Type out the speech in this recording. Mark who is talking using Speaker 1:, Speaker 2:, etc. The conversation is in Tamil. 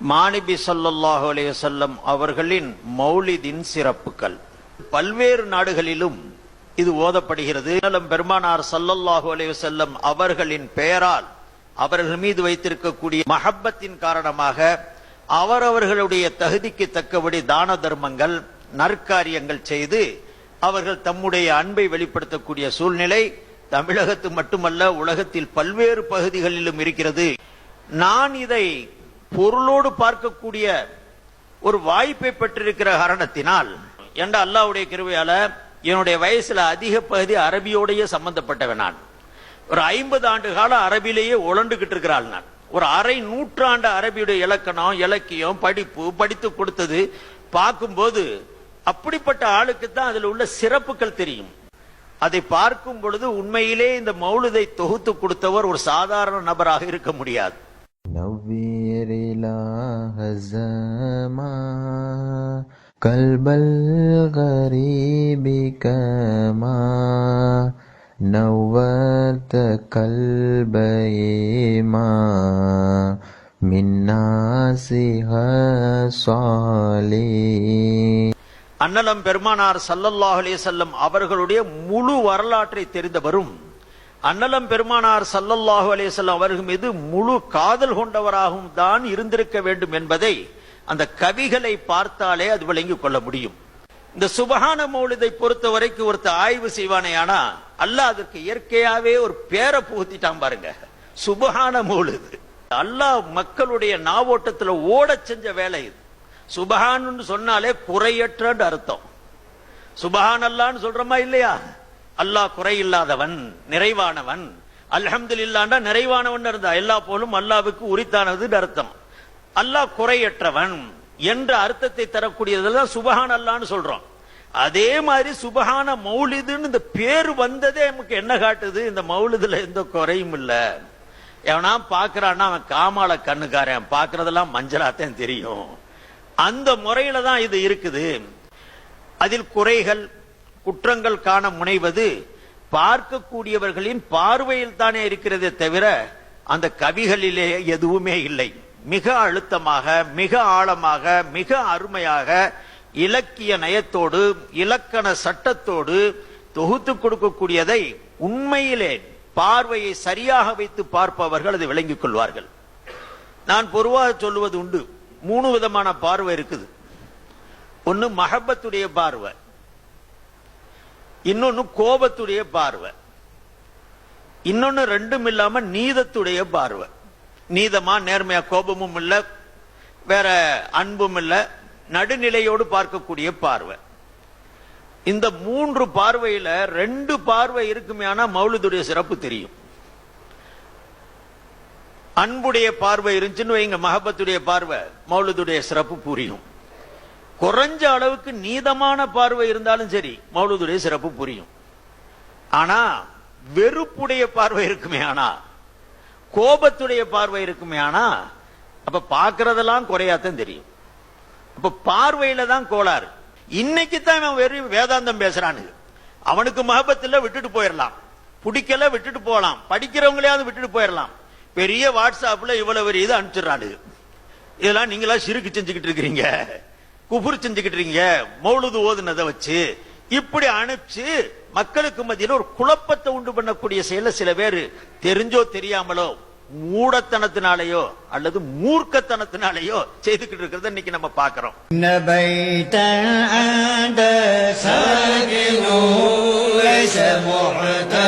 Speaker 1: மாணிபி சல்லாஹு அலைஹி அவர்களின் மௌலிதின் சிறப்புகள். பல்வேறு நாடுகளிலும் இது ஓதப்படுகிறது. மேலும் பெருமானார் சல்லல்லாஹு அலைஹி அவர்களின் பெயரால் அவர்கள் மீது வைத்திருக்கக்கூடிய மஹப்பத்தின் காரணமாக அவரவர்களுடைய தகுதிக்கு தக்கபடி தான தர்மங்கள் நற்காரியங்கள் செய்து அவர்கள் தம்முடைய அன்பை வெளிப்படுத்தக்கூடிய சூழ்நிலை தமிழகத்து மட்டுமல்ல உலகத்தில் பல்வேறு பகுதிகளிலும் இருக்கிறது. நான் இதை பொருளோடு பார்க்கக்கூடிய ஒரு வாய்ப்பை பெற்றிருக்கிற காரணத்தினால் என்ற அல்லாவுடைய கிருவையால என்னுடைய வயசுல அதிக பகுதி அரபியோடைய சம்பந்தப்பட்டவன் நான். ஒரு ஐம்பது ஆண்டு காலம் அரபிலேயே உழண்டுகிட்டு இருக்கிறாள் நான். ஒரு அரை நூற்றாண்டு அரபியுடைய இலக்கணம் இலக்கியம் படிப்பு படித்து கொடுத்தது பார்க்கும்போது அப்படிப்பட்ட ஆளுக்கு தான் அதில் உள்ள சிறப்புகள் தெரியும். அதை பார்க்கும் பொழுது உண்மையிலே இந்த மௌலுதை தொகுத்து கொடுத்தவர் ஒரு சாதாரண நபராக இருக்க முடியாது.
Speaker 2: نوّر إله الزمان قلب الغريب كما نورت قلبي ما من ناسها صالح
Speaker 1: அன்னலம் பெருமானார் சல்லல்லாஹு அலைஹி வஸல்லம் அவர்களுடைய முழு வரலாற்றை தெரிந்தவரும் அன்னலம் பெருமானார் சல்லல்லாஹு அலேசல்லாம் அவர்கள் மீது முழு காதல் கொண்டவராகவும் தான் இருந்திருக்க வேண்டும் என்பதை அந்த கவிகளை பார்த்தாலே அது விளங்கிக் கொள்ள முடியும். இந்த சுபஹான மௌலிதை பொறுத்த வரைக்கும் ஒருத்தர் ஆய்வு செய்வானே ஆனா அல்லாஹ் அதற்கு இயற்கையாவே ஒரு பேரை புகுத்திட்டான் பாருங்க. சுபஹான மௌலிது. அல்லாஹ் மக்களுடைய நாவோட்டத்துல ஓட செஞ்ச வேலை இது. சுபஹான்னு சொன்னாலே குறையற்றன்னு அர்த்தம். சுபஹான் அல்லான்னு சொல்றோமா இல்லையா? அல்லாஹ் குறையில்லாதவன் நிறைவானவன். அல்ஹம்துலில்லாண்டா நிறைவானவன் இருந்தா எல்லா போலும் அல்லாவுக்கு உரித்தானது அர்த்தம். அல்லாஹ் குறையற்றவன் என்ற அர்த்தத்தை தரக்கூடியதுதான் சுபஹான் அல்லான்னு சொல்றோம். அதே மாதிரி சுபஹான மௌலிதுன்னு இந்த பேர் வந்ததே நமக்கு என்ன காட்டுது? இந்த மௌலிதுல எந்த குறையும் இல்ல. எவனா பாக்குறான்னா அவன் காமால கண்ணுக்காரன். பாக்குறதெல்லாம் மஞ்சளாத்தான் தெரியும். அந்த முறையில தான் இது இருக்குது. அதில் குறைகள் குற்றங்கள் காண முனைவது பார்க்கக்கூடியவர்களின் பார்வையில் தானே இருக்கிறதே தவிர அந்த கவிகளிலே எதுவுமே இல்லை. மிக அழுத்தமாக மிக ஆழமாக மிக அருமையாக இலக்கிய நயத்தோடு இலக்கண சட்டத்தோடு தொகுத்து கொடுக்கக்கூடியதை உண்மையிலே பார்வையை சரியாக வைத்து பார்ப்பவர்கள் அதை விளங்கிக் கொள்வார்கள். நான் பொதுவாக சொல்லுவது உண்டு. மூணு விதமான பார்வை இருக்குது. ஒன்னு மஹப்பத்துடைய பார்வை. இன்னொன்னு கோபத்துடைய பார்வை. இன்னொன்னு ரெண்டும் இல்லாம நீதத்துடைய பார்வை. நீதமா நேர்மையா கோபமும் இல்ல வேற அன்பும் இல்ல நடுநிலையோடு பார்க்கக்கூடிய பார்வை. இந்த மூன்று பார்வையில ரெண்டு பார்வை இருக்குமே ஆனா மௌலுதுடைய சிறப்பு தெரியும். அன்புடைய பார்வை இருந்துச்சுன்னு வைங்க மகபத்துடைய பார்வை மௌலுதுடைய சிறப்பு புரியும். குறைஞ்ச அளவுக்கு நீதமான பார்வை இருந்தாலும் சரி மௌலூதுடைய சிறப்பு புரியும். ஆனா வெறுப்புடைய பார்வை இருக்குமே ஆனா கோபத்துடைய பார்வை இருக்குமே ஆனா அப்ப பாக்குறதெல்லாம் குறையாத்தான் தெரியும். அப்ப பார்வையில தான் கோளாறு. இன்னைக்கு தான் இவன் வெறும் வேதாந்தம் பேசுறானுங்க அவனுக்கு மகபத்தில் விட்டுட்டு போயிடலாம் பிடிக்கல விட்டுட்டு போகலாம். படிக்கிறவங்களையாவது விட்டுட்டு போயிடலாம் பெரிய வாட்ஸ்அப்ல இவ்வளவு பெரிய இது அனுப்பிச்சிடறானு இதெல்லாம் நீங்களா சிறுக்கு செஞ்சுக்கிட்டு இருக்கிறீங்க. குபுர் செஞ்சுக்கிட்டு இருக்கீங்க மௌலுது ஓதுனதை வச்சு இப்படி அனுப்பிச்சு மக்களுக்கு மத்தியில் ஒரு குழப்பத்தை உண்டு பண்ணக்கூடிய செயல சில பேர் தெரிஞ்சோ தெரியாமலோ மூடத்தனத்தினாலேயோ அல்லது மூர்க்கத்தனத்தினாலேயோ செய்துக்கிட்டு இருக்கிறத இன்னைக்கு நம்ம பாக்குறோம்
Speaker 3: إن